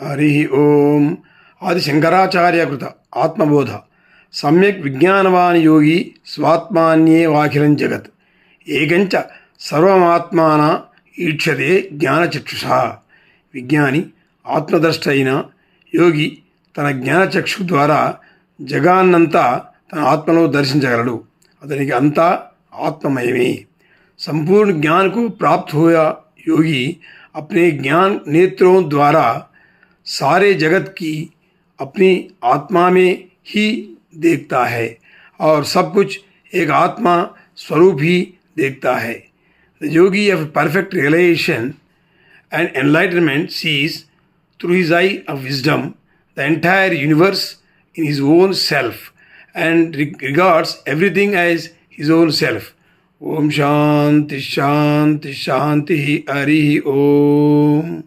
హరి ఓం ఆది శంకరాచార్యకృత ఆత్మబోధ సమ్యక్ విజ్ఞానవాన్ యోగి స్వాత్మాన్యే వాఖిలం జగత్ ఏకంచ సర్వమాత్మాన ఈక్షతే జ్ఞానచక్షుష విజ్ఞాని ఆత్మద్రష్ట అయిన యోగి తన జ్ఞానచక్షు ద్వారా జగాన్నంతా తన ఆత్మలో దర్శించగలడు అతనికి అంతా ఆత్మమయమే संपूर्ण ज्ञान को प्राप्त हुआ योगी अपने ज्ञान नेत्रों द्वारा सारे जगत की अपनी आत्मा में ही देखता है और सब कुछ एक आत्मा स्वरूप ही देखता है। The yogi of perfect realisation and enlightenment sees through his eye of wisdom the entire universe in his own self and regards everything as his own self Om Shanti Shanti Shanti Hari Om.